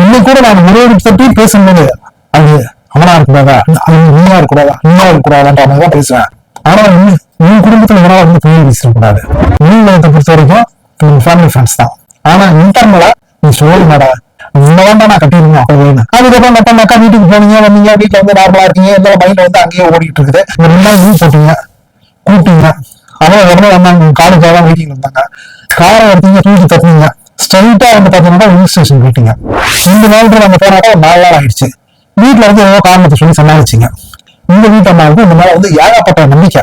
இன்னும் கூட நான் முறையோடு பற்றி பேசும்போது அது அவனா இருக்கக்கூடாதா? அவன் நீயா இருக்கக்கூடாதா? நீயா இருக்கக்கூடாதான்ற மாதிரி தான் பேசுவேன். ஆனா நீ உன் குடும்பத்துல இவனால வந்து புரிய பேசக்கூடாது மீன் உலகத்தை பொறுத்த வரைக்கும் உன் ஃபேமிலி ஃப்ரெண்ட்ஸ் தான். ஆனா இன்டர்னலா நீ சோழி மேடா இந்த நான் கட்டிருந்தேன் அப்படின்னு அதுக்கப்புறம் மத்த அக்கா வீட்டுக்கு போனீங்க வந்தீங்க வீட்டுல வந்து நார்மலா இருக்கீங்க எல்லாம் மைண்ட் வந்து அங்கேயே ஓடிட்டு இருக்குது. ரெண்டு நாள் லீவ் போட்டீங்க கூப்பிட்டீங்க. அவன் உடனே வந்தாங்க காலேஜ் தான் வெயிட்டிங் இருந்தாங்க. காரை எடுத்தீங்க தூக்கி தட்டினீங்க. ஸ்ட்ரைட்டாக வந்து பார்த்தீங்கன்னா ஹில் ஸ்டேஷன் போயிட்டீங்க. இந்த நாள் நம்ம போனாக்கா ஒரு நாலு நாள் ஆயிடுச்சு. வீட்டுல வந்து ஏதோ காரணத்தை சொல்லி சமாளிச்சிங்க. இந்த வீட்டு அம்மாவுக்கு இந்த மேலே வந்து ஏகப்பட்ட நம்பிக்கை.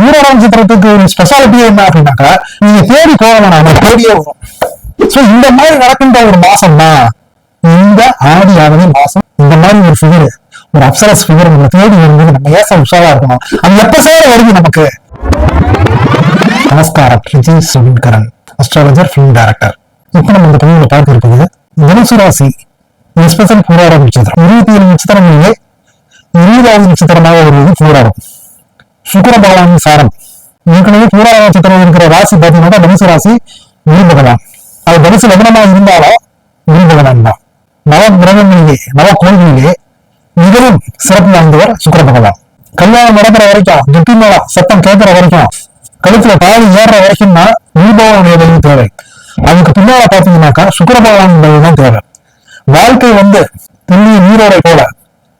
ஹீரோராம் சித்திரத்துக்கு ஒரு ஸ்பெஷாலிட்டி என்ன அப்படின்னாக்கா நீங்க தேடி போக வேணாம் தேடியே வரும் ஸோ இந்த மாதிரி நடக்கின்ற ஒரு மாசம் தான் இந்த ஆடி ஆவணி மாசம் இந்த மாதிரி ஒரு ஃபிகர் ஒரு அப்சரஸ் ஃபிகர் நம்ம தேடி வரும்போது நம்ம ஏச உஷாரா இருக்கணும்? அது எப்ப சேர வருது நமக்கு? நமஸ்காரம் ரிஜி சுவின்கரன் அஸ்ட்ராலஜர் ஃபிலிம் டைரக்டர் இப்போ நம்ம இந்த பதிவுல பார்க்க இருக்குது? தனுசு ராசி ஸ்பெஷல் பூராடம் நட்சத்திரம். இருபத்தி ஏழு நட்சத்திரங்களிலே இருபதாவது நட்சத்திரமாக வருவது பூராடம். சுக்கர பகவானின் சாரம். ஏற்கனவே பூராட நட்சத்திரம் இருக்கிற ராசி பார்த்தீங்கன்னா தனுசு ராசி குரு பகவான். அது தனுசு லக்னமாக இருந்தாலும் குரு பகவான் தான். நவ கிரகங்களிலே நவ கோள்களிலே மிகவும் சிறப்பு வாய்ந்தவர் சுக்கர பகவான். கல்யாணம் நடக்கிற வரைக்கும் துட்டி மேளம் சத்தம் கேட்கிற வரைக்கும் கழுத்துல தாலி ஏறுற வரைக்கும் தான் குருபகவானுடைய தேவை. அதுக்கு பின்னால பாத்தீங்கன்னாக்கா சுக்கர பகவான் தான் தேவை. வாழ்க்கை வந்து துல்லிய நீரோடை போல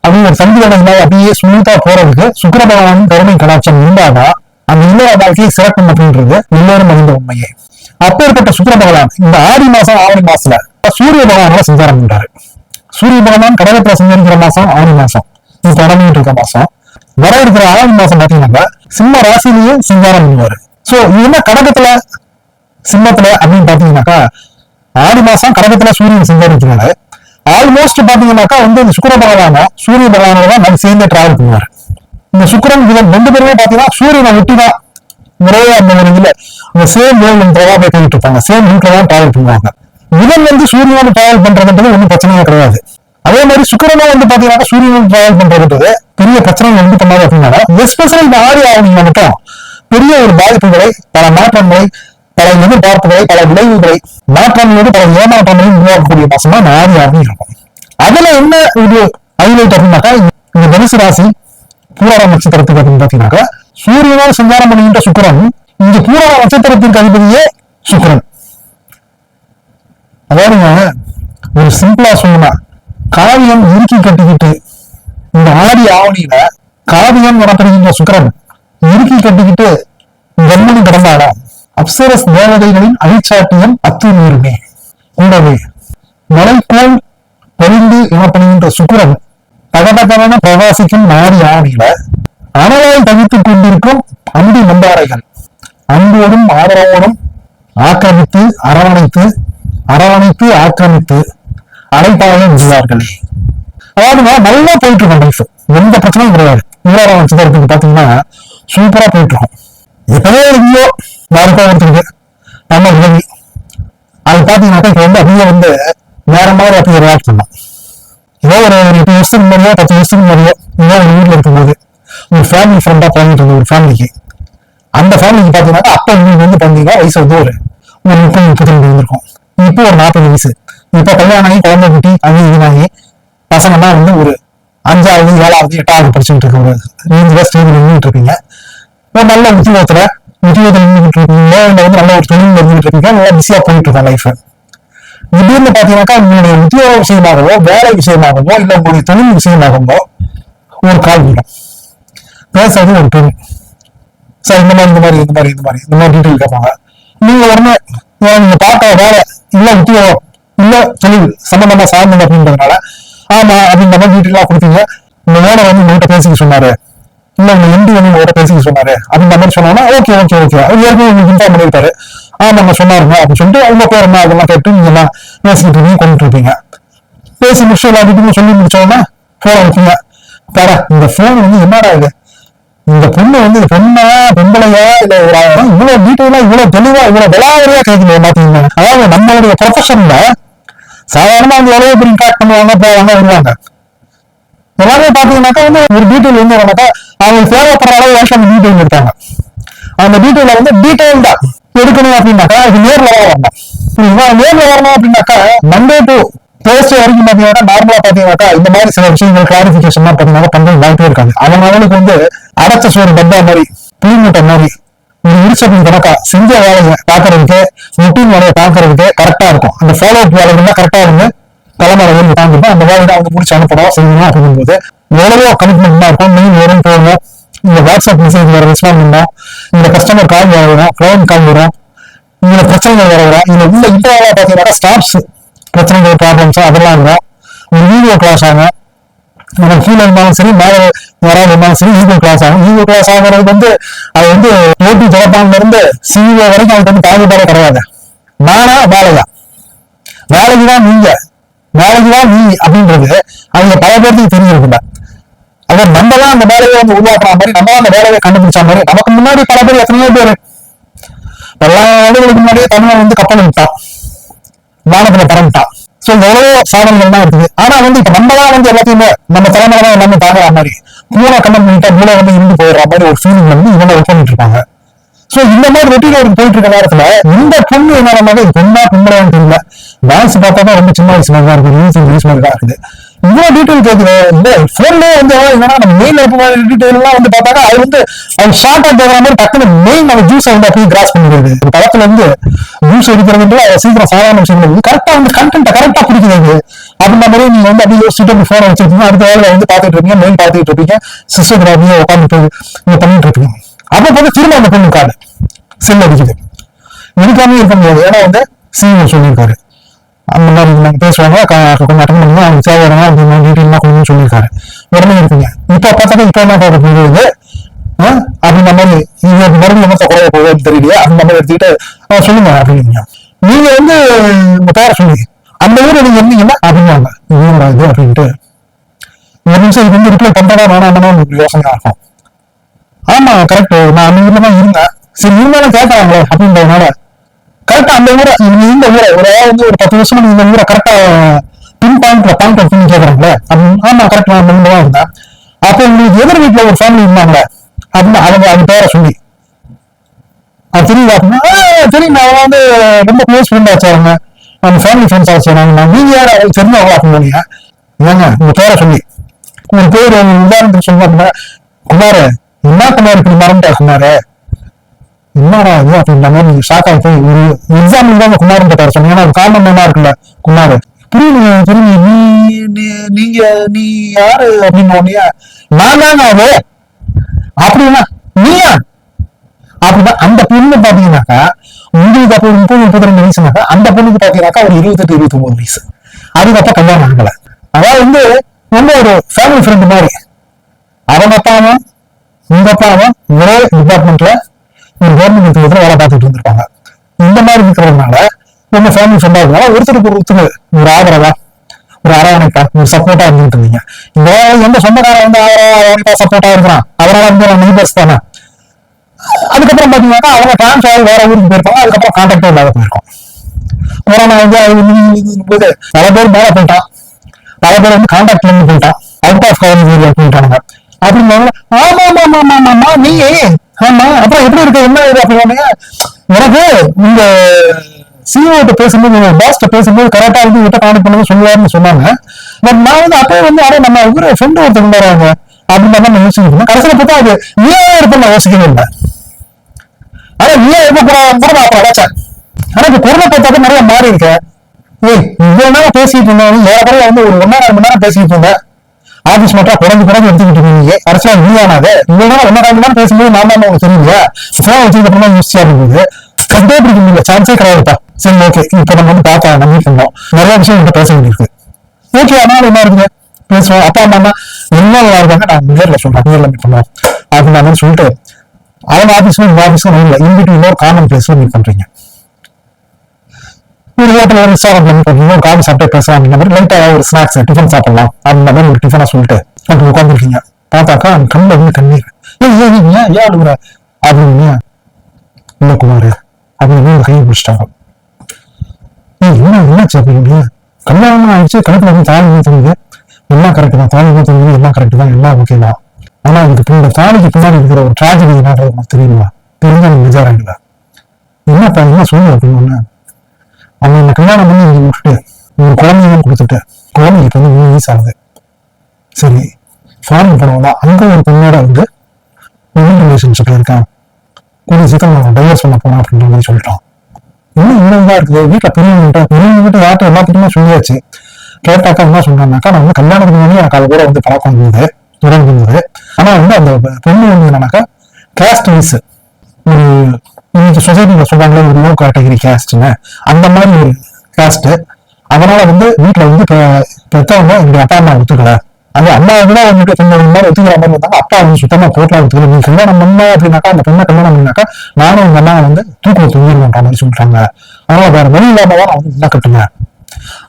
அப்படியே ஒரு சந்தி அப்படியே சுமூத்தா போறதுக்கு சுக்கர பகவான் கருணை கடாட்சம் இருந்தாதான் அந்த இல்லற வாழ்க்கையை சிறப்பு அப்படின்றது எல்லோரும் அறிந்த உண்மையே. அப்பேற்பட்ட சுக்கர பகவான் இந்த ஆடி மாசம் ஆவணி மாசத்துல சூரிய பகவானோட சஞ்சாரம் பண்றாரு. சூரிய பகவான் கடகத்துல சஞ்சரிக்கிற மாசம் ஆவணி மாசம். இது தொடங்கிட்டு இருக்க மாசம். வர இருக்கிற ஆவணி மாசம் பாத்தீங்கன்னா சிம்ம ராசிலேயே சஞ்சாரம் பண்ணுவாரு. சோ இது என்ன கடகத்துல சிம்மத்துல அப்படின்னு பாத்தீங்கன்னாக்கா ஆடி மாசம் கடகத்துல சூரியன் சஞ்சாரிக்கிறாரு ஆல்மோஸ்ட் பாத்தீங்கன்னாக்கா வந்து இந்த சுக்கர பகவான சூரிய பகவானோட தான் நம்ம சேர்ந்து டிராவல் பண்ணுவாரு. இந்த சுக்கிரன் இதன் ரெண்டு பேருமே பாத்தீங்கன்னா சூரியனை ஒட்டி தான் முறையா அந்த அந்த சேம் வேவ் லென்த்ல போய் கேட்டு இருப்பாங்க. சேம் ரூட்ல தான் டிராவல் பண்ணுவாங்க. புதன் வந்து சூரியனோட டிராவல் பண்றதுன்றது ஒன்றும் பிரச்சனையே கிடையாது. அதே மாதிரி சுக்கரனும் வந்து பாத்தீங்கன்னா சூரியனோட டிராவல் பண்றதுன்றது பெரிய பிரச்சனை வந்து பண்ணாது அப்படின்னா எஸ்பெஷலி இந்த ஆடி ஆவணிங்க மட்டும் பெரிய ஒரு பாதிப்புகளை பல மாற்றங்களை பல எதிர்பார்ப்புகளை பல விளைவுகளை மாற்றங்களோடு பல ஏமாற்றங்களையும் உருவாக்கக்கூடிய மாசமா மாறி ஆடி இருக்கும் அதுல என்ன ஒரு ஹைலைட் அப்படின்னாக்கா இந்த தனுசு ராசி பூராட நட்சத்திரத்துக்கு அப்படின்னு பாத்தீங்கன்னாக்கா சூரியனோடு சஞ்சாரம் பண்ணுகின்ற சுக்கிரன் இந்த பூராட நட்சத்திரத்திற்கு அதிபதியே சுக்கரன். அதாவது ஒரு சிம்பிளா சொல்லணும்னா காவியம் இறுக்கி கட்டிக்கிட்டு இந்த ஆடி ஆவணியில காவியம் எனப்படுகின்ற சுக்கிரன் இறுக்கி கட்டிக்கிட்டு ஜென்மனி கிடந்தாடா அப்சரஸ் தேவதைகளின் அழிச்சாட்டியம் அத்துமீறுமே. கூடவே மலைக்கோள் பொழிந்து எனப்படுகின்ற சுக்கிரன் தகதகவன பிரவாசிக்கும் நாடி ஆவியில அனலால் தவித்துக் கொண்டிருக்கும் அம்பி மந்தாரைகள். அன்போடும் ஆதரவோடும் ஆக்கிரமித்து அரவணைத்து அரவணைத்து ஆக்கிரமித்து அழைப்பாக இருந்தார்களே அதாவதுங்க நல்லா போயிட்டு இருக்கும் லைஃப் எந்த பிரச்சனையும் கிடையாது. ஊராட சிதறத்துக்கு பாத்தீங்கன்னா சூப்பரா போயிட்டு இருக்கும் யாருக்கோ ஒருத்தருக்கு நம்ம உதவி அது பாத்தீங்கன்னாக்கா இப்ப வந்து அப்படியே வந்து வேற மாதிரி அப்படியே ரியாக்ட் பண்ணலாம் ஏதோ ஒரு எட்டு வருஷத்துக்கு முன்னாடியோ பத்து வருஷத்துக்கு முன்னாடியோ ஏதோ ஒரு வீட்டில் இருக்கும்போது ஒரு ஃபேமிலி ஃப்ரெண்டாக பண்ணிட்டு இருந்த ஒரு ஃபேமிலிக்கு அந்த ஃபேமிலிக்கு பார்த்தீங்கன்னா அப்போ நீங்க வந்து பாத்தீங்கன்னா வயசு வந்து ஒரு ஒரு முப்பது முப்பத்தி ரெண்டு வந்திருக்கும். இப்போ ஒரு நாற்பது வயசு. இப்போ கல்யாணம் ஆகி குழந்தை குட்டி அது இதுனாகி பசங்கன்னா வந்து ஒரு அஞ்சாவது ஏழாவது எட்டாவது படிச்சுட்டு இருக்க ஒரு ரேஞ்சில் ஸ்டேஜில் நின்றுட்டு இருக்கீங்க ஒரு நல்ல உத்தியோகத்தில் உத்தியோகத்தில் நின்றுட்டு இருக்கீங்க? இல்லை வந்து நல்ல ஒரு தொழில் இருந்துட்டு இருக்கீங்க நல்லா பிஸியாக போயிட்டு இருக்கோம் லைஃப் திடீர்னு பார்த்தீங்கன்னாக்கா உங்களுடைய உத்தியோக விஷயமாகவோ வேலை விஷயமாகவோ இல்லை உங்களுடைய தொழில் விஷயமாகவோ ஒரு கால் வரும். பேசுறது ஒரு பெண் சார் இந்த மாதிரி இந்த மாதிரி இந்த மாதிரி இந்த மாதிரி இந்த மாதிரி டீட்டெயில் கேட்பாங்க நீங்க உடனே ஏன் நீங்க பார்த்த வேலை இல்லை உத்தியோகம் இல்லை தொழில் சம்பந்தமா சார்ந்தது அப்படின்றதுனால ஆமா அப்படின்ற மாதிரி டீட்டெயிலாக கொடுத்தீங்க. இந்த வேலை வந்து உங்கள்கிட்ட பேசிக்க சொன்னாரு. இல்ல உங்க எம்பி வந்து உங்ககிட்ட பேசிக்க சொன்னாரு. அப்படின்ற மாதிரி சொன்னாங்கன்னா ஓகே ஓகே ஓகே அவர் ஏற்கனவே உங்களுக்கு இன்ஃபார்ம் பண்ணிருப்பாரு ஆமாங்க சொன்னாருங்க அப்படின்னு சொல்லிட்டு அவங்க பேர் என்ன அதெல்லாம் கேட்டு நீங்க எல்லாம் பேசிக்கிட்டு இருக்கீங்க கொண்டுட்டு இருப்பீங்க பேசி முடிச்சு எல்லா சொல்லி முடிச்சோன்னா போன் வைப்பீங்க தர இந்த போன் வந்து என்னடா இது? இந்த பொண்ணு வந்து பெண்ணா பொம்பளையா இல்ல ஒரு ஆயிரம் இவ்வளவு டீட்டெயிலா இவ்வளவு தெளிவா இவ்வளவு விளாவரியா கேட்கணும் பாத்தீங்கன்னா அதாவது நம்மளுடைய ப்ரொஃபஷன்ல சாதாரணமா வந்து எவ்வளவு பேர் இன்ட்ராக்ட் பண்ணுவாங்க போவாங்க வருவாங்க. எல்லாமே பாத்தீங்கன்னாக்கா வந்து ஒரு டீட்டெயில் வந்து என்னக்கா அவங்களுக்கு தேவைப்படுற அளவு வரைக்கும் டீட்டெயில் எடுத்தாங்க அந்த டீட்டெயில வந்து டீட்டெயில்டா எடுக்கணும் அப்படின்னாக்கா இது நேர்ல வரணும். புரியுங்களா நேர்ல வரணும் அப்படின்னாக்கா மண்டே டு தேர்ஸ்டே வரைக்கும் பாத்தீங்கன்னா நார்மலா பாத்தீங்கன்னாக்கா இந்த மாதிரி சில விஷயங்கள் கிளாரிபிகேஷன் எல்லாம் பாத்தீங்கன்னா பண்ண வாய்ப்பே இருக்காங்க அவங்க அவனுக்கு வந்து அடைச்ச சோறு டப்பா மாதிரி புளி மாதிரி ஒரு இடிச்சப்பின் கணக்கா செஞ்ச வேலையை பாக்குறதுக்கு ரொட்டீன் வேலையை பாக்குறதுக்கு கரெக்டா இருக்கும். அந்த ஃபாலோ அப் வேலை கரெக்டா இருந்து தலைமுறை வந்து அந்த வேலையை அவங்க முடிச்சு அனுப்பணும் செய்யணும் அப்படிங்கும்போது எவ்வளவோ கமிட்மெண்ட் இருக்கும். மெயின் நேரம் போகணும் இந்த வாட்ஸ்அப் மெசேஜ் வர ரெஸ்பாண்ட் பண்ணணும் இந்த கஸ்டமர் கால் வரும். கிளைண்ட் கால் வரும். இதுல பிரச்சனைகள் வர வரும். இதுல உள்ள இன்டர்வலா பார்த்தீங்கன்னா ஸ்டாஃப்ஸ் பிரச்சனைகள் ப்ராப்ளம்ஸ் அதெல்லாம் இருக்கும் ஒரு வீடியோ கிளாஸ் ஆகும் நம்ம கீழே இருந்தாலும் சரி மேலே வராது இருந்தாலும் சரி ஈகோ கிளாஸ் ஆகும். ஈகோ கிளாஸ் ஆகிறது வந்து அது வந்து ஓட்டி ஜலப்பான்ல இருந்து சிஇஓ வரைக்கும் அவருக்கு வந்து பாகுபாடே கிடையாது. நானா வேலையா வேலைக்கு தான் நீங்க வேலைக்கு தான் நீ அப்படின்றது அவங்க பல பேருக்கு தெரியறதில்ல அது நம்ம தான் அந்த வேலையை வந்து உருவாக்குற மாதிரி நம்ம தான் அந்த வேலையை கண்டுபிடிச்ச மாதிரி நமக்கு முன்னாடி பல பேர் எத்தனையோ பேர். எல்லா ஆண்டுகளுக்கு முன்னாடியே தமிழன் வந்து கப்பல் விட்டான் வானத்துல பறந்துட்டான் சோ எவ்வளவோ சாதனங்கள் தான் இருக்குது. ஆனா வந்து இப்ப நம்ம தான் வந்து எல்லாத்தையுமே நம்ம தலைமுறை தான் எல்லாமே தாங்குற மாதிரி பூனை கண்ணம் பண்ணிட்டா பூனை வந்து இருந்து போயிடுற மாதிரி ஒரு ஃபீலிங் வந்து இவங்க ஒர்க் பண்ணிட்டு இருப்பாங்க சோ இந்த மாதிரி ரொட்டீன் ஒரு போயிட்டு இருக்க நேரத்துல இந்த பொண்ணு என்ன மாதிரி பொண்ணா பொம்பளையான்னு தெரியல. டான்ஸ் பார்த்தா தான் ரொம்ப சின்ன வயசு மாதிரி தான் இருக்கு ரீல்ஸ் வயசு மாதிரி தான் இருக்குது. இவ்வளவு டீட்டெயில் கேட்குது இந்த போன்லயே வந்து என்னன்னா நம்ம மெயின் இருக்க டீட்டெயில் எல்லாம் வந்து பார்த்தாக்கா அது வந்து அது ஷார்ட்டா போகிற மாதிரி டக்குனு மெயின் நம்ம ஜூஸ் வந்து அப்படியே கிராஸ் பண்ணிடுது இந்த படத்துல வந்து ஜூஸ் எடுக்கிறதுல சீக்கிரம் சாதாரண விஷயம் இல்லை கரெக்டா வந்து கண்டென்ட் கரெக்டா பிடிக்குது அது. அப்படின்ற மாதிரி நீங்க வந்து அப்படியே யோசிச்சுட்டு போன் வச்சிருக்கீங்க. அடுத்த வேலை வந்து பாத்துட்டு இருப்பீங்க மெயின் பாத்துட்டு இருப்பீங்க. சிஸ்டோகிராஃபியை உட்காந்துட்டு நீங்க பண்ணிட்டு இருப்பீங்க அப்ப வந்து திரும்ப அந்த பொண்ணு கார்டு செல் அடிக்குது. இருக்காமே இருக்க முடியாது. ஏன்னா வந்து சீனியர் சொல்லியிருக்காரு. அந்த மாதிரி நாங்க பேசுவாங்க. கொஞ்சம் அட்டன் பண்ணுங்க. அவங்க தேவையான அப்படின்னு டீட்டெயிலாக கொஞ்சம் சொல்லியிருக்காரு. உடனே இருக்குங்க. இப்போ பார்த்தா இப்போ என்ன பார்க்க போகுது அப்படின்ற மாதிரி இது மறுபடியும் என்னத்த குறைய போகுதுன்னு தெரியலையே? அந்த மாதிரி எடுத்துக்கிட்டு சொல்லுங்க அப்படிங்க. நீங்க வந்து உங்க பேரை சொல்லுங்க அந்த ஊர்ல நீங்க இருந்தீங்கன்னா அப்படின்னாங்க. ஊரா இது? அப்படின்ட்டு. ஒரு நிமிஷம் இது வந்து ரிப்ளை பண்றதா வேணாம்னா யோசனையா இருக்கும். ஆமா கரெக்ட் நான் அந்த ஊர்ல தான் இருந்தேன். சரி இருந்தாலும் கேட்கறாங்களே அப்படின்றதுனால. கரெக்டா அந்த ஊரை நீங்க இந்த ஊரை ஒரு வந்து ஒரு பத்து வருஷம் நீங்க இந்த ஊரை கரெக்டா பின் பாயிண்ட்ல பாயிண்ட் அவுட் பண்ணி கேட்கறாங்களே ஆமா கரெக்ட் நான் இந்த தான் இருந்தேன் அப்போ உங்களுக்கு எதிர் வீட்டுல ஒரு ஃபேமிலி இருந்தாங்களே அப்படின்னு அவங்க அவங்க பேரை சொல்லி. அது தெரியுது? அப்படின்னா தெரியும். நான் வந்து ரொம்ப க்ளோஸ் ஃப்ரெண்டா வச்சாருங்க நம்ம அந்த ஃபேமிலி ஃப்ரெண்ட்ஸ் ஆச்சு நாங்க நீங்க யார்? அவங்களுக்கு தெரிஞ்சவங்களா அப்படின்னு ஏங்க உங்க பேரை சொல்லி. உங்க பேர் உதாரணத்துக்கு சொல்லணும் அப்படின்னா குமார் என்ன குமார் இப்படி மறந்துட்டா குமார்? என்னடா இது அப்படின்ற மாதிரி நீங்க ஷாக் ஆகி போய் ஒரு எக்ஸாம் தான் குமார் பேர் சொன்னீங்க ஏன்னா ஒரு காரணம் என்ன இருக்குல்ல குமார். புரியுது புரியுது. நீ நீங்க நீ யாரு அப்படின்னு உடனே நான் தாங்க அது. அப்படின்னா நீயா? அப்படின்னா அந்த பொண்ணு பாத்தீங்கன்னாக்கா உங்களுக்கு அப்போ முப்பது முப்பத்தி ரெண்டு வயசுனாக்கா அந்த பொண்ணுக்கு பாத்தீங்கன்னாக்கா ஒரு இருபத்தெட்டு இருபத்தி ஒன்பது வயசு. அதுக்கப்புறம் கல்யாணம் ஆகல. அதாவது வந்து ரொம்ப ஒரு ஃபேமிலி ஃப்ரெண்ட் மாதிரி. அவங்க அப்பாவும் உங்க அப்பாவும் ஒரே டிபார்ட்மெண்ட்ல ஒரு கவர்மெண்ட் உத்தியோகத்துல வேலை பார்த்துட்டு இருந்திருப்பாங்க. இந்த மாதிரி இருக்கிறதுனால நம்ம ஃபேமிலி ஃப்ரெண்டா ஒருத்தருக்கு ஒருத்தர் ஒரு ஆதரவா ஒரு அரவணைப்பா ஒரு சப்போர்ட்டா இருந்துட்டு இருந்தீங்க. இந்த எந்த சொந்தக்காரன் வந்து அரவணைப்பா சப்போர்ட்டா இருக்கிறான்? அவரால் வந்து நெய்பர்ஸ் தானே? அதுக்கப்புறம் பாத்தீங்கன்னா அவங்க டிரான்ஸ்ஃபர் ஆகி வேற ஊருக்கு போயிருப்பாங்க அதுக்கப்புறம் கான்டாக்டே இல்லாத போயிருக்கோம். கொரோனா வந்து போது பல பேர் மேல போயிட்டான். பல பேர் வந்து கான்டாக்ட்ல இருந்து போயிட்டான். அவுட் ஆஃப் கவர்மெண்ட் ஏரியா போயிட்டானுங்க. அப்படின்னு ஆமா ஆமா ஆமா ஆமா ஆமா ஆமா நீ ஆமா அப்புறம் எப்படி இருக்கு? என்ன இது அப்படின்னு எனக்கு இந்த சிஓட்ட பேசும்போது உங்க பாஸ்ட பேசும்போது கரெக்டா வந்து விட்ட கான்டாக்ட் பண்ணி சொல்லுவாருன்னு சொன்னாங்க. பட் நான் வந்து அப்போ வந்து அட நம்ம இவரு ஃப்ரெண்டு ஒருத்தர் வராங்க அப்படின்னு தான் நான் யோசிச்சுட்டு கடைசியில பார்த்தா அது நீயே இருப்ப நான் யோசிக்கவே இல்லை. ஆனா நீயே இருப்ப கூட கூட நான் அடைச்சேன் ஆனா இப்ப கொரோனா பார்த்தாக்க நிறைய மாறி இருக்கேன் ஏய் இவ்வளவு நேரம் பேசிட்டு இருந்தேன் ஏறக்குறைய வந்து ஒரு ஒன்னரை மணி நேரம் பேசிட்டு இருந்தேன் ஆபீஸ் மட்டும் குறைஞ்சு குறைஞ்சு எடுத்துக்கிட்டு இருக்கீங்க. கடைசியா நீயானாது இல்லைன்னா இவ்வளவு நேரம் ஒன்னரை பேசும்போது நான் தான் உங்களுக்கு தெரியலையா ஃபோன் வச்சதுக்கு அப்புறமா யோசிச்சா இருந்தது. கண்டே பிடிக்க முடியல சான்ஸே கிடையாதுப்பா சரி ஓகே இப்ப நம்ம வந்து பார்த்தா நம்ம மீட் பண்ணோம் நிறைய விஷயம் என்கிட்ட பேச வேண்டியிருக்கு. ஓகே ஆனால் என்ன இருக்குது? பேசுவோம். அப்பா அம்மா என்ன நல்லா இருக்காங்க? நான் நேரில் சொல்றேன். நேரில் மீட் பண்ணுவோம். அப்படின்னு சொல்லிட்டு அவன் ஆபீஸ்ல இந்த ஆபீஸ்ல இல்லை இன்பிட்டு இன்னொரு காமன் பிளேஸ்ல மீட் பண்றீங்க. ஒரு ஹோட்டல் ஒரு ரெஸ்டாரண்ட் மீட் பண்றீங்க காஃபி சாப்பிட்டு பேசலாம் அப்படின்ற மாதிரி லைட்டாக ஒரு ஸ்நாக்ஸ் டிஃபன் சாப்பிடலாம். அந்த மாதிரி ஒரு டிஃபனாக சொல்லிட்டு அப்படி உட்காந்துருக்கீங்க பார்த்தாக்கா அந்த கண்ணில் வந்து தண்ணீர். ஏன் ஏன் ஏன் ஏன் அழுகுற அப்படின்னு இல்லை குமார் அப்படின்னு ஒரு கையை பிடிச்சிட்டாங்க. ஏய் என்ன என்னாச்சு அப்படின்னு கல்யாணம் ஆயிடுச்சு கணக்கில் வந்து தாலி ஊத்துறீங்க எல்லாம் கரெக்ட் தான் தாலி ஊத்துறீங்க எல்லாம் கரெக்ட் தான் எல்லாம் ஓகே தான். ஆனா இதுக்கு பின்னாடி தாலிக்கு பின்னாடி இருக்கிற ஒரு ட்ராஜடி என்னன்றது தெரியுமா? தெரிஞ்ச நீ விசாரிக்கல என்னப்பா என்ன சொல்லு அப்படின்னு அவன் என்ன கல்யாணம் பண்ணி இங்கே விட்டுட்டு ஒரு குழந்தையும் கொடுத்துட்டு குழந்தைக்கு வந்து மூணு வயசு ஆகுது. சரி ஃபாரின் போனவங்க அங்கே ஒரு பொண்ணோட வந்து ரிலேஷன்ஷிப்ல இருக்கான். கூடிய சீக்கிரம் நான் டைவர்ஸ் பண்ண போனேன் அப்படின்ற மாதிரி சொல்லிட்டான். இன்னும் இன்னும் தான் இருக்குது. வீட்டில் பெரியவங்ககிட்ட பெரியவங்ககிட்ட யார்கிட்ட எல்லாத்துக்குமே சொல்லியாச்சு. கேட்டாக்கா என்ன சொன்னாங்கனாக்கா நான் வந்து கல்யாணத்துக்கு முன்னாடி எனக்கு அது கூட வந்து பழக்கம் இருந்தது தொடர்ந்து இருந்தது. ஆனா வந்து அந்த பெண்ணு வந்து என்னன்னாக்கா கேஸ்ட் வைஸ் ஒரு இன்னைக்கு சொசைட்டில சொல்றாங்களே ஒரு லோ கேட்டகரி கேஸ்ட்னு அந்த மாதிரி ஒரு கேஸ்ட் அதனால வந்து வீட்டுல வந்து இப்போ பெத்தவங்க எங்க அப்பா அம்மா ஒத்துக்கல. அந்த அம்மா கூட வந்துட்டு கொஞ்சம் மாதிரி ஒத்துக்கிற மாதிரி இருந்தாங்க அப்பா வந்து சுத்தமா போட்டலாம் ஒத்துக்கல. நீ கல்யாணம் பண்ண அப்படின்னாக்கா அந்த பொண்ணை கல்யாணம் பண்ணாக்கா நானும் எங்க அண்ணா வந்து தூக்கில் தூங்கிடுவோன்ற மாதிரி சொல்லிட்டாங்க. அதனால வேற வழி இல்லாம தான் நான் வந்து என்ன கட்டுங்க.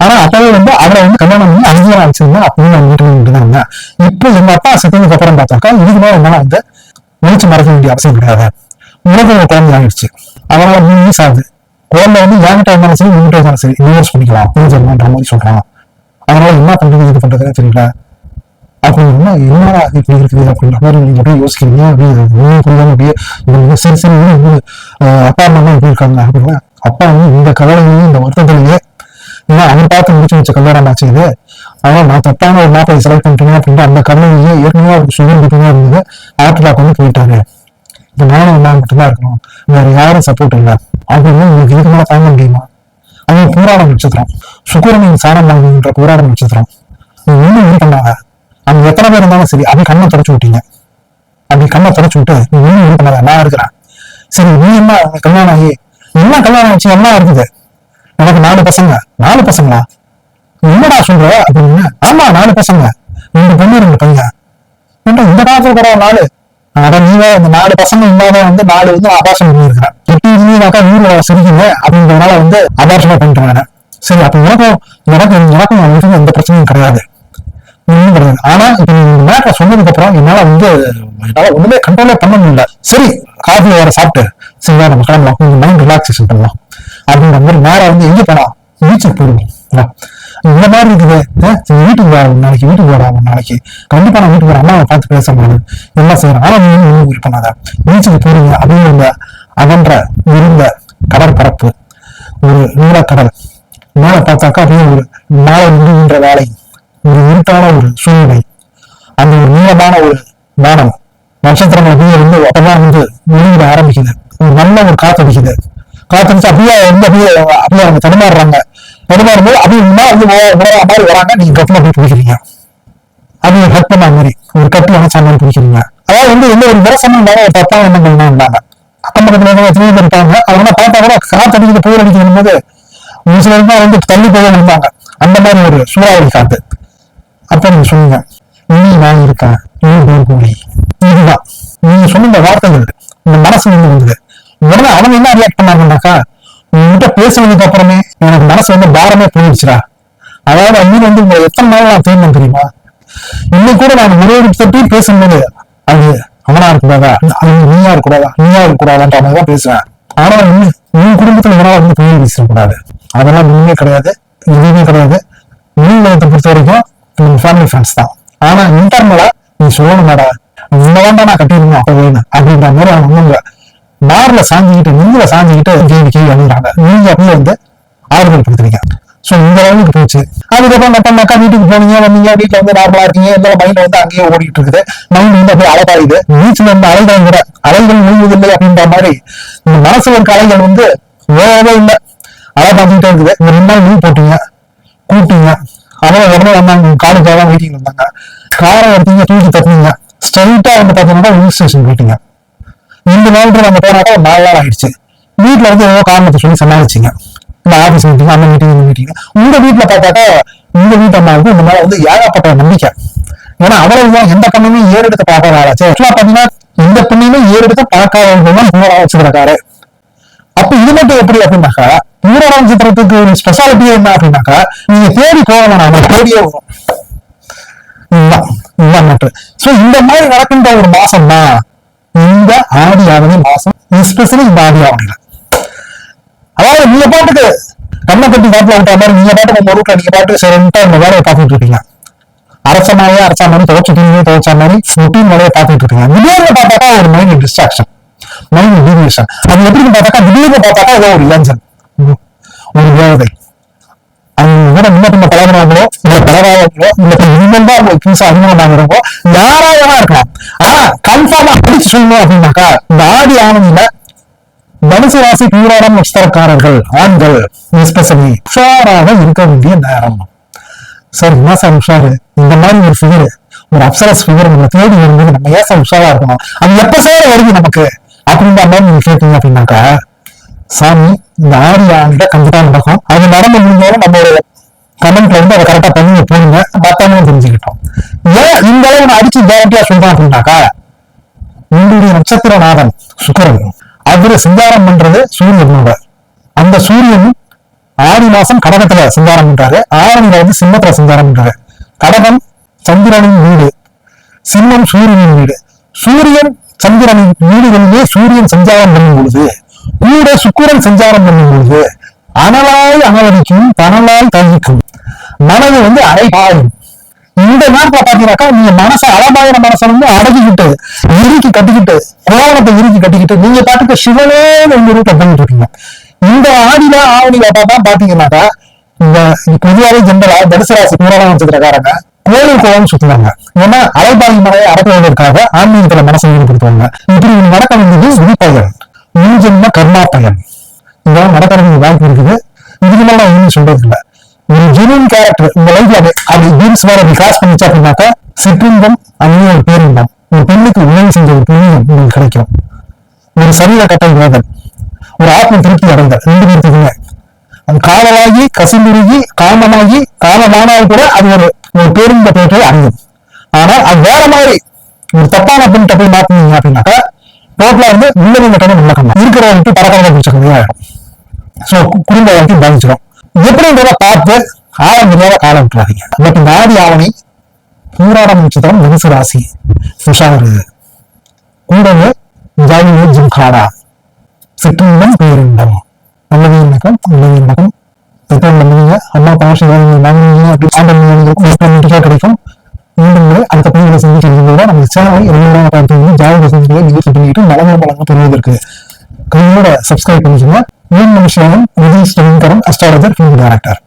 ஆனா அப்பவே வந்து அவரை வந்து கல்யாணம் பண்ணி அங்கேயே வச்சிருந்தேன் அப்படின்னு நான் வீட்டுல தான் இருந்தேன். இப்போ எங்க அப்பா சத்தியத்துக்கு அப்புறம் பார்த்தாக்கா இதுக்கு மேல என்னால வந்து நினைச்சு மறக்க வேண்டிய அவசியம் கிடையாது. உலகம் குழந்தை ஆகிடுச்சு அதனால மூணு வயசு ஆகுது குழந்தை வந்து என்கிட்ட இருந்தாலும் சரி உங்ககிட்ட இருந்தாலும் சரி யூஸ் பண்ணிக்கலாம் யூஸ் மாதிரி சொல்றான் அதனால என்ன பண்றது இது பண்றதுன்னு தெரியல. அப்படி என்ன என்னடா இது இப்படி இருக்குது அப்படின்ற மாதிரி நீங்க அப்படியே யோசிக்கிறீங்க. அப்படியே புரியாம அப்படியே இவங்க சரி சரி அப்பா அம்மா எப்படி இருக்காங்க அப்படின்னா அப்பா வந்து இந்த கல்யாணம் இந்த வருத்தத்திலேயே ஏன்னா அவன் பார்த்து முடிச்சு வச்ச கல்யாணம் ஆச்சு இது. ஆனா நான் தப்பான ஒரு மாப்பிளை செலக்ட் பண்ணிட்டேன் அப்படின்ட்டு அந்த கவலையிலேயே ஏற்கனவே அவருக்கு சுகர் மட்டுமே இருந்தது ஹார்ட் அட்டாக் வந்து போயிட்டாரு. இந்த நானும் என்ன மட்டும்தான் இருக்கணும். வேற யாரும் சப்போர்ட் இல்லை. அப்படின்னு உங்களுக்கு இதுக்கு மேலே தாங்க முடியுமா அவங்க போராட நட்சத்திரம் சுக்கரனின் சாரம் வாங்குகின்ற போராட நட்சத்திரம் நீங்க ஒண்ணும் இது பண்ணாத. எத்தனை பேர் இருந்தாலும் சரி அப்படி கண்ணை தொடச்சு விட்டீங்க. அப்படி கண்ணை தொடச்சு விட்டு நீ இன்னும் இது பண்ணாத. நான் இருக்கிறேன். சரி நீ என்ன கல்யாணம் ஆகி என்ன கல்யாணம் ஆச்சு என்ன இருக்குது? எனக்கு நாலு பசங்க. நாலு பசங்களா? நீ என்னடா சொல்ற? அப்படின்னு ஆமா நாலு பசங்க. ரெண்டு பொண்ணு ரெண்டு பையன். இந்த காலத்துல கூட நாலு? ஆனா நீங்க இந்த நாலு பசங்க இல்லாம வந்து நாலு வந்து அபார்ஷன் பண்ணிருக்கிறேன் எட்டு இருந்தீங்கனாக்கா நீங்க சிரிக்கீங்க அப்படின்றதுனால வந்து அபார்ஷனா பண்ணிட்டு சரி அப்ப எனக்கும் எனக்கும் எனக்கும் அவங்களுக்கும் எந்த பிரச்சனையும் கிடையாது. கிடையாது. ஆனா இப்ப நீங்க இந்த மேட்டரை சொன்னதுக்கு அப்புறம் என்னால வந்து என்னால ஒண்ணுமே கண்ட்ரோலே பண்ண முடியல. சரி காஃபி வேற சாப்பிட்டு சரி நம்ம கிளம்பலாம் கொஞ்சம் மைண்ட் ரிலாக்ஸேஷன் பண்ணலாம். அப்படின்ற மாதிரி மேல வந்து எங்க போனா பீச்சுக்கு போயிடுவோம். இந்த மாதிரி இருக்குது. வீட்டுக்கு வர ஒரு நாளைக்கு வீட்டுக்கு வாடா ஒரு நாளைக்கு. கண்டிப்பா நான் வீட்டுக்கு வர அம்மாவை பார்த்து பேச முடியும் என்ன செய்யறேன் ஆனா நீ ஒன்றும் இது பண்ணாத பீச்சுக்கு போறீங்க அப்படின்னு அகன்ற இருந்த கடற்பரப்பு ஒரு நீலக்கடல். மேல பார்த்தாக்கா அப்படியே ஒரு நாளை முடிகின்ற வேலை. ஒரு இருட்டான ஒரு சூழ்நிலை. அந்த ஒரு நீளமான ஒரு வானம். நட்சத்திரங்கள் அப்படியே இருந்து அப்பதான் வந்து வெளியிட ஆரம்பிக்குது. ஒரு நல்ல ஒரு காத்தடிக்குது காத்தடிச்சு அப்படியே வந்து அப்படியே அப்படியே அவங்க தடுமாறுறாங்க. தடுமாறும் போது அது வந்து மாதிரி வராங்க நீங்க கட்டில போய் பிடிக்கிறீங்க அது ஒரு பண்ண மாதிரி ஒரு கட்டி அணைச்சா மாதிரி பிடிக்கிறீங்க அதாவது வந்து எந்த ஒரு விவசாயம் இல்லாம ஒரு தப்பான எண்ணங்கள் தான் இருந்தாங்க அக்கம் பக்கத்துல எத்தனையோ பேர் இருப்பாங்க அவங்க பார்த்தா கூட காத்தடிக்குது புயல் அடிக்கணும் போது ஒரு சிலர் தான் வந்து தள்ளி போய் இருந்தாங்க அந்த மாதிரி ஒரு சூறாவளி காத்து. அப்ப நீங்க சொல்லுங்க நீ நான் இருக்கேன். நீ பேர் கூலி இதுதான். நீங்க சொன்ன இந்த வார்த்தைகள் இந்த மனசு வந்து வந்தது உடனே அவங்க என்ன ரியாக்ட் பண்ணாங்கன்னாக்கா உங்ககிட்ட பேசுனதுக்கு அப்புறமே எனக்கு மனசு வந்து பாரமே போயிடுச்சுடா. அதாவது அண்ணன் வந்து உங்களை எத்தனை நாள் நான் தேடணும் தெரியுமா? இன்னும் கூட நான் ஒரே ஒரு பேசும்போது அது அவனா இருக்கக்கூடாதா? அது நீயா இருக்கக்கூடாதா? நீயா இருக்கக்கூடாதான்ற மாதிரி தான் ஆனா வந்து உன் குடும்பத்துல இவனால வந்து பெரிய பேசக்கூடாது அதெல்லாம் ஒண்ணுமே கிடையாது எதுவுமே கிடையாது. நீளத்தை பொறுத்த வரைக்கும் நம்ம ஃபேமிலி ஃப்ரெண்ட்ஸ் தான். ஆனா இன்டர்னலா நீ சொல்லணும் மேடம் இந்த வேண்டாம் நான் கட்டிருந்தேன் அப்ப வேணும் அப்படின்ற மாதிரி அவங்க வந்து மார்ல சாஞ்சிக்கிட்டு நீங்கள சாஞ்சிக்கிட்டு கேள்வி கேள்வி அணுகிறாங்க நீங்க அப்படியே வந்து ஆறுதல் படுத்துறீங்க ஸோ இந்த அளவுக்கு போச்சு. அதுக்கப்புறம் நட்டம்னாக்கா வீட்டுக்கு போனீங்க வந்தீங்க வீட்டில் வந்து நார்மலா இருக்கீங்க. எல்லா மைண்ட் வந்து அங்கேயே ஓடிட்டு இருக்குது மைண்ட் வந்து அப்படியே அழகாயுது பீச்ல இருந்து அலைதான் கூட அலைகள் முழுவதில்லை அப்படின்ற மாதிரி இந்த மனசுல இருக்க அலைகள் வந்து ஓவே இல்லை. அலை பார்த்துக்கிட்டே இருக்குது. இந்த ரெண்டு நாள் லீவ் போட்டீங்க. கூப்பிட்டீங்க. அவங்க உடனே வந்தாங்க காலுக்காக தான் வெயிட்டிங் வந்தாங்க. காரை எடுத்தீங்க தூக்கி தட்டினீங்க. ஸ்ட்ரைட்டா வந்து பார்த்தீங்கன்னா ஹில் ஸ்டேஷன் போயிட்டீங்க. இந்த நாள் நம்ம போனாக்கா ஒரு நாலு நாள் ஆயிடுச்சு. வீட்டில் வந்து ஏதோ காரணத்தை சொல்லி சமாளிச்சிங்க. இந்த ஆபீஸ் மீட்டிங் அந்த மீட்டிங் இந்த மீட்டிங் உங்க வீட்டுல பார்த்தாக்கா உங்க வீட்டு அம்மாவுக்கு இந்த மேல வந்து ஏகப்பட்ட நம்பிக்கை. ஏன்னா அவ்வளவுதான் எந்த பெண்ணுமே ஏறெடுத்து பார்க்காத ஆளாச்சு ஆக்சுவலா பாத்தீங்கன்னா எந்த பெண்ணுமே ஏறெடுத்து பார்க்காதவங்க தான் பூரா வச்சுக்கிறக்காரு அப்ப இது மட்டும் எப்படி அப்படின்னாக்கா பூரா சித்திரத்துக்கு ஒரு ஸ்பெஷாலிட்டி என்ன அப்படின்னாக்கா நீங்க தேடி போக வேணாம் தேடியே வரும். இதுதான் சோ இந்த மாதிரி நடக்கின்ற ஒரு மாசம் தான் இந்த ஆடி ஆவணி மாசம் எஸ்பெஷலி இந்த ஆடி ஆவணியில அதாவது நீங்க பாட்டுக்கு கண்ணை கட்டி காட்டுல விட்ட மாதிரி நீங்க பாட்டுக்கு உங்க ரூட்ல நீங்க பாட்டு சரின்ட்டா உங்க வேலையை பார்த்துட்டு இருக்கீங்க. அரசமாவே அரசா மாதிரி துவைச்ச துணியே துவைச்ச மாதிரி ரொட்டீன் வேலையை பார்த்துட்டு இருக்கீங்க. திடீர்னு பார்த்தாக்கா ஒரு மைண்ட் டிஸ்ட்ராக்ஷன் மைண்ட் டீவியேஷன் அது எப்படின்னு பார்த்தாக்கா திடீர்னு பார்த்தாக்கா ஏதோ ஒரு இளஞ்சல் ஒரு வேலை அது முன்ன பின்ன பழகினாங்களோ இல்ல பழகாதவங்களோ இல்ல இனிமேல் தான் உங்களுக்கு புதுசா அறிமுகம் யாராவது இருக்கலாம். ஆனா கன்ஃபார்மா அடிச்சு சொல்லணும் அப்படின்னாக்கா இந்த ஆடி ஆவணியில தனுசு ராசி பூராடம் நட்சத்திரக்காரர்கள் ஆண்கள் எஸ்பெஷலி உஷாராக இருக்க வேண்டிய நேரம். சார் என்ன சார் உஷாரு? இந்த மாதிரி ஒரு ஃபிகர் ஒரு அப்சரஸ் ஃபிகர் நம்ம தேடி வரும்போது நம்ம ஏன் சார் உஷாரா இருக்கணும்? அது எப்ப சார் வருது நமக்கு? அப்படின்ற மாதிரி நீங்க கேட்டீங்க அப்படின்னாக்கா சாமி இந்த ஆறு ஆண்டு கண்டிப்பா நடக்கும். அது நடந்து முடிஞ்சாலும் நம்மளோட கமெண்ட்ல வந்து அதை கரெக்டா பண்ணி போடுங்க மத்தவங்களும் தெரிஞ்சுக்கிட்டோம். ஏன் இந்த அளவு நான் அடிச்சு கேரண்டியா சொல்றேன் அப்படின்னாக்கா உங்களுடைய நட்சத்திரநாதன் சுக்கரன். அதுல சிங்காரம் பண்றது சூரியனோட அந்த சூரியன் ஆடி மாசம் கடகத்துல சிங்காரம் பண்றாரு. ஆவணியில வந்து சிம்மத்துல சிங்காரம் பண்றாரு. கடகம் சந்திரனின் வீடு சிம்மம் சூரியனின் வீடு. சூரியன் சந்திரனின் வீடுகளிலே சூரியன் சஞ்சாரம் பண்ணும் பொழுது கூட சுக்கிரன் சஞ்சாரம் பண்ணும் பொழுது அனலாய் அனவடிக்கும் தனலாய் தங்கிக்கும் மனது வந்து அலைபாயும் இந்த நேரத்துல பாத்தீங்கன்னாக்கா நீங்க மனசை அலமாயிர மனசை வந்து அடக்கிக்கிட்டு இறுக்கி கட்டிக்கிட்டு கோவணத்தை இறுக்கி கட்டிக்கிட்டு நீங்க பாட்டுக்கு சிவனே உங்க ரூட்டை பண்ணிட்டு இருக்கீங்க. இந்த ஆடியில ஆவணியில பார்த்தா பாத்தீங்கன்னாக்கா இந்த பொதுவாகவே ஜென்ரலா தனுசராசி ராசி பூராடம் கோயில் கோலம் சுத்துவாங்க. ஏன்னா அலைபாய் மலையை அடக்குவதற்காக ஆன்மீகத்துல மனசை ஈடுபடுத்துவாங்க. இப்படி நடக்க வேண்டியது விதிப்பயன் முன்ஜென்ம கர்மா பயன் இதெல்லாம் நடக்கிறதுக்கு வாய்ப்பு இருக்குது. இதுக்கு மேல நான் ஒண்ணும் சொல்றது இல்லை ஒரு ஜெனியன் கேரக்டர் உங்க லைஃப்ல அது ஜீன்ஸ் வேற அப்படி பண்ணிச்சா அப்படின்னாக்கா சிற்றின்பம் அந்நிய ஒரு பேரின்பம் ஒரு பெண்ணுக்கு உதவி செஞ்ச ஒரு புண்ணியம் உங்களுக்கு கிடைக்கும். ஒரு சரீர கட்டம் வேதல் ஒரு ஆத்ம திருப்தி அடைந்த ரெண்டு பேர்த்துக்குமே. அது காதலாகி கசிந்துருகி காமமாகி காமமானால் கூட அது ஒரு ஒரு பேருந்த பேற்றை அடையும். ஆனா அது வேற மாதிரி ஒரு தப்பான பெண்கிட்ட போய் மாத்தினீங்க அப்படின்னாக்கா டோட்டலா வந்து உள்ளது மட்டும் நடக்கணும் இருக்கிறவங்களுக்கு பரபரப்பை பிடிச்ச கதையாயிடும் ஸோ குடும்ப வாழ்க்கை பாதிச்சிடும் எப்படின்றத பார்த்து காலம் முடியாத காலம் விட்டுறாதீங்க. பட் இந்த ஆடி ஆவணி பூராடம் நட்சத்திரம் தனுசு ராசி உஷாரு கூடவே ஜாலியே ஜிம்காடா சிற்றின்பம் பேரின்பம். நல்லவியின் இணக்கம் நல்லது இணக்கம் அம்மா பாஷை வாங்குவீங்க அப்படி ஆண்டவங்களுக்கு கிடைக்கும். மீண்டும் முறை அடுத்த பதிவுகளை சந்திக்கிறத நம்ம சேனலை ரெகுலராக பார்த்து ஜாதக சந்திகளை நிகழ்ச்சி பண்ணிட்டு நலமாக பெறுவதற்கு. கையோட சப்ஸ்கிரைப் பண்ணிக்கோங்க. மீன் மனுஷன் விஜய் ஸ்டெலிங்கரன் அஸ்ட்ராலஜர் ஃபிலிம் டைரக்டர்